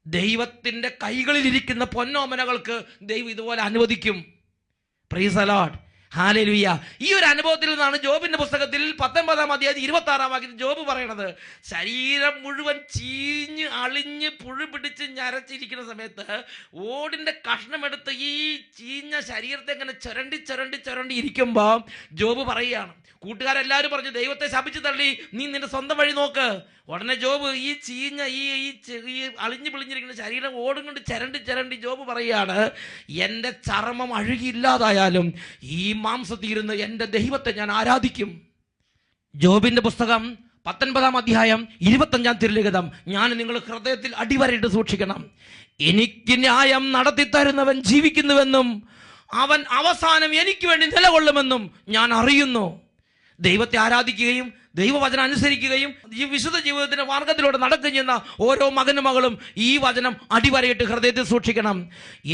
ദൈവത്തിന്റെ കൈകളിലിരിക്കുന്ന പൊന്നോമനകൾക്ക് ദൈവം ഇതുപോലെ അനുവദിക്കും. പ്രീസ് അലോട്ട് ഹാലലുയ്യ ഈ ഒരു അനുഭവത്തിൽ നിന്നാണ് ജോബിന്റെ പുസ്തകത്തിൽ പത്തൊമ്പതാം അധ്യായം ഇരുപത്തി ആറാം വാക്യത്തിൽ ജോബ് പറയണത്. ശരീരം മുഴുവൻ ചീഞ്ഞ് അളിഞ്ഞ് പുഴു പിടിച്ച് ഞരച്ചിരിക്കുന്ന സമയത്ത് ഓടിന്റെ കഷ്ണമെടുത്ത് ഈ ചീഞ്ഞ ശരീരത്തെ ഇങ്ങനെ ചുരണ്ടി ചുരണ്ടി ചുരണ്ടി ഇരിക്കുമ്പോൾ ജോബ് പറയുകയാണ്. കൂട്ടുകാരെല്ലാവരും പറഞ്ഞു ദൈവത്തെ ശപിച്ചു തള്ളി. നീ നിന്റെ സ്വന്തം വഴി നോക്ക്. ഉടനെ ജോബ് ഈ ചീഞ്ഞ ഈ ഈ അളിഞ്ഞു പിളിഞ്ഞിരിക്കുന്ന ശരീരം ഓടും കൊണ്ട് ചരണ്ടി ചരണ്ടി ജോബ് പറയുകയാണ് എന്റെ ചർമ്മം അഴുകിയില്ലാതായാലും ഈ മാംസത്തിരുന്ന് എന്റെ ദൈവത്തെ ഞാൻ ആരാധിക്കും. ജോബിന്റെ പുസ്തകം പത്തൊൻപതാം അധ്യായം ഇരുപത്തഞ്ചാം തിരുലിഖിതം. ഞാൻ നിങ്ങൾ ഹൃദയത്തിൽ അടിവരയിട്ട് സൂക്ഷിക്കണം. എനിക്ക് ന്യായം നടത്തി തരുന്നവൻ ജീവിക്കുന്നുവെന്നും അവൻ അവസാനം എനിക്ക് വേണ്ടി നിലകൊള്ളുമെന്നും ഞാൻ അറിയുന്നു. ദൈവത്തെ ആരാധിക്കുകയും ദൈവവചനം അനുസരിക്കുകയും ഈ വിശുദ്ധ ജീവിതത്തിന്റെ മാർഗത്തിലൂടെ നടക്കുകയും ചെയ്യുന്ന ഓരോ മകനും മകളും ഈ വചനം അടിവരയിട്ട് ഹൃദയത്തിൽ സൂക്ഷിക്കണം.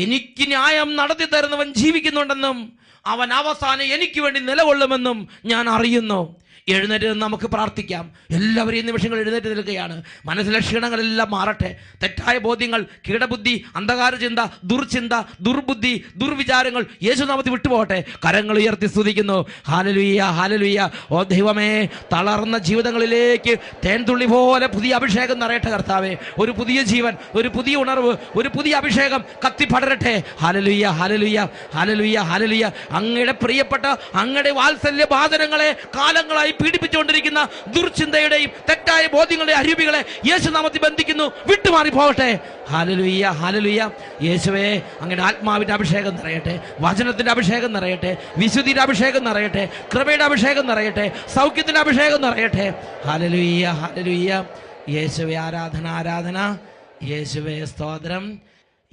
എനിക്ക് ന്യായം നടത്തി തരുന്നവൻ ജീവിക്കുന്നുണ്ടെന്നും അവൻ അവസാനം എനിക്ക് വേണ്ടി നിലകൊള്ളുമെന്നും ഞാൻ അറിയുന്നു. എഴുന്നേറ്റ് നമുക്ക് പ്രാർത്ഥിക്കാം. എല്ലാവരും ഈ നിമിഷങ്ങൾ എഴുന്നേറ്റ് നിൽക്കുകയാണ്. മനസ്സിലെ ക്ഷീണങ്ങളെല്ലാം മാറട്ടെ. തെറ്റായ ബോധ്യങ്ങൾ കീടബുദ്ധി അന്ധകാര ചിന്ത ദുർചിന്ത ദുർബുദ്ധി ദുർവിചാരങ്ങൾ യേശുനാമത്തിൽ വിട്ടുപോകട്ടെ. കരങ്ങൾ ഉയർത്തി സ്തുതിക്കുന്നു. ഹാലലുയ്യ ഹാലലുയ്യ ഓ ദൈവമേ തളർന്ന ജീവിതങ്ങളിലേക്ക് തേൻതുള്ളി പോലെ പുതിയ അഭിഷേകം നിറയട്ടെ കർത്താവേ. ഒരു പുതിയ ജീവൻ ഒരു പുതിയ ഉണർവ് ഒരു പുതിയ അഭിഷേകം കത്തിപ്പടരട്ടെ ഹാലലുയ്യ ഹാലലുയ്യ ഹാലലുയ്യ ഹാലലുയ്യ അങ്ങയുടെ പ്രിയപ്പെട്ട അങ്ങയുടെ വാത്സല്യ ബാധനങ്ങളെ കാലങ്ങളായി പീഡിപ്പിച്ചുകൊണ്ടിരിക്കുന്ന ദുർചിന്തയുടെയും തെറ്റായ ബോധ്യങ്ങളുടെയും അരൂപികളെ യേശുനാമത്തിൽ ബന്ധിക്കുന്നു. വിട്ടുമാറി പോകട്ടെ. ഹാലലുയ്യ ഹാലലുയ്യ യേശുവേ അങ്ങയുടെ ആത്മാവിന്റെ അഭിഷേകം നിറയട്ടെ. വചനത്തിന്റെ അഭിഷേകം നിറയട്ടെ. വിശുദ്ധിയുടെ അഭിഷേകം നിറയട്ടെ. കൃപയുടെ അഭിഷേകം നിറയട്ടെ. സൗഖ്യത്തിന്റെ അഭിഷേകം നിറയട്ടെ. ഹാലലുയ്യ ഹാലലുയ്യ യേശുവേ ആരാധന ആരാധന. യേശുവേ സ്തോത്രം.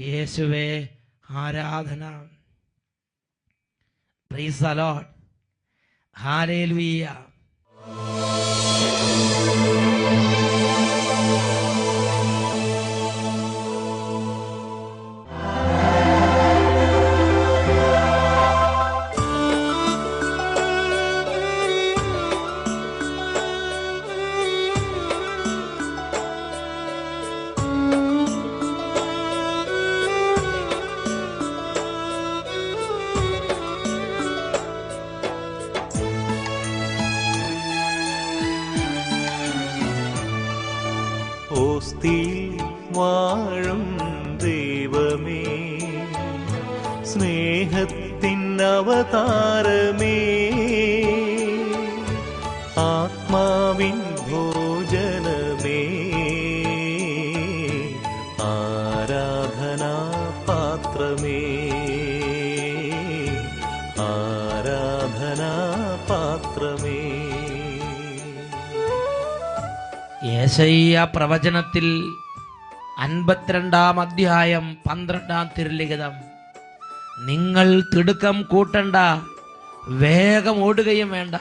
യേശുവേ ആരാധന. ഹാലേ അലോട്ട് Música പാത്രമേ ആരാധനാ പാത്രമേ. യേശയ്യ പ്രവചനത്തിൽ അൻപത്തിരണ്ടാം അധ്യായം പന്ത്രണ്ടാം തിരുലിഖിതം. നിങ്ങൾ തിടുക്കം കൂട്ടണ്ട വേഗം ഓടുകയും വേണ്ട.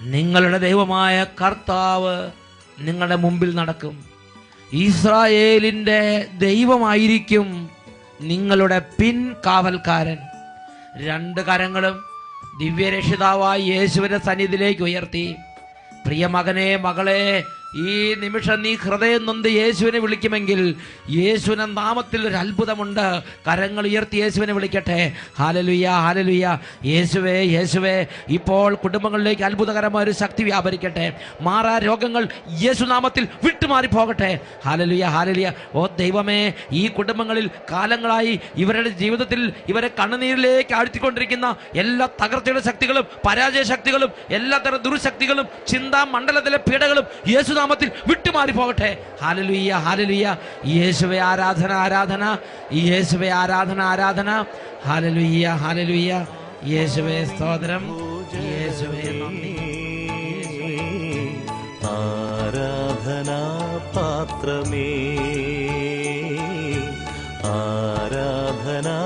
നിങ്ങളുടെ ദൈവമായ കർത്താവ് നിങ്ങളുടെ മുമ്പിൽ നടക്കും. ഇസ്രായേലിന്റെ ദൈവമായിരിക്കും നിങ്ങളുടെ പിൻ കാവൽക്കാരൻ. രണ്ട് കരങ്ങളും ദിവ്യരക്ഷിതാവായി യേശുവിന്റെ സന്നിധിയിലേക്ക് ഉയർത്തി. പ്രിയ മകനെ മകളെ ഈ നിമിഷം നീ ഹൃദയം നൊന്ത് യേശുവിനെ വിളിക്കുമെങ്കിൽ യേശുവിനെ നാമത്തിൽ ഒരു അത്ഭുതമുണ്ട്. കരങ്ങൾ ഉയർത്തി യേശുവിനെ വിളിക്കട്ടെ. ഹാലലുയ്യ ഹാലലുയ്യ. യേശുവേ യേശുവേ. ഇപ്പോൾ കുടുംബങ്ങളിലേക്ക് അത്ഭുതകരമായ ഒരു ശക്തി വ്യാപരിക്കട്ടെ. മാറാ രോഗങ്ങൾ യേശുനാമത്തിൽ വിട്ടുമാറി പോകട്ടെ. ഹാലലുയ്യ ഹാലലുയ്യ. ഓ ദൈവമേ ഈ കുടുംബങ്ങളിൽ കാലങ്ങളായി ഇവരുടെ ജീവിതത്തിൽ ഇവരെ കണ്ണുനീരിലേക്ക് ആഴ്ത്തിക്കൊണ്ടിരിക്കുന്ന എല്ലാ തകർച്ചയുടെ ശക്തികളും പരാജയ ശക്തികളും എല്ലാത്തരം ദുർശക്തികളും ചിന്താ മണ്ഡലത്തിലെ പീഡകളും യേശുനാമത്തിൽ വിട്ടുമാറി പോകട്ടെ. ഹാലലുയ്യ ഹാലലുയ്യ യേശുവെ ആരാധന ആരാധന. യേശുവെ ആരാധന ആരാധന. ഹാലലുയ്യ ഹാലലുയ്യ യേശുവെ സ്തോത്രം. യേശുവെ നന്ദി. ആരാധനാ പാത്രമേ. ആരാധനാ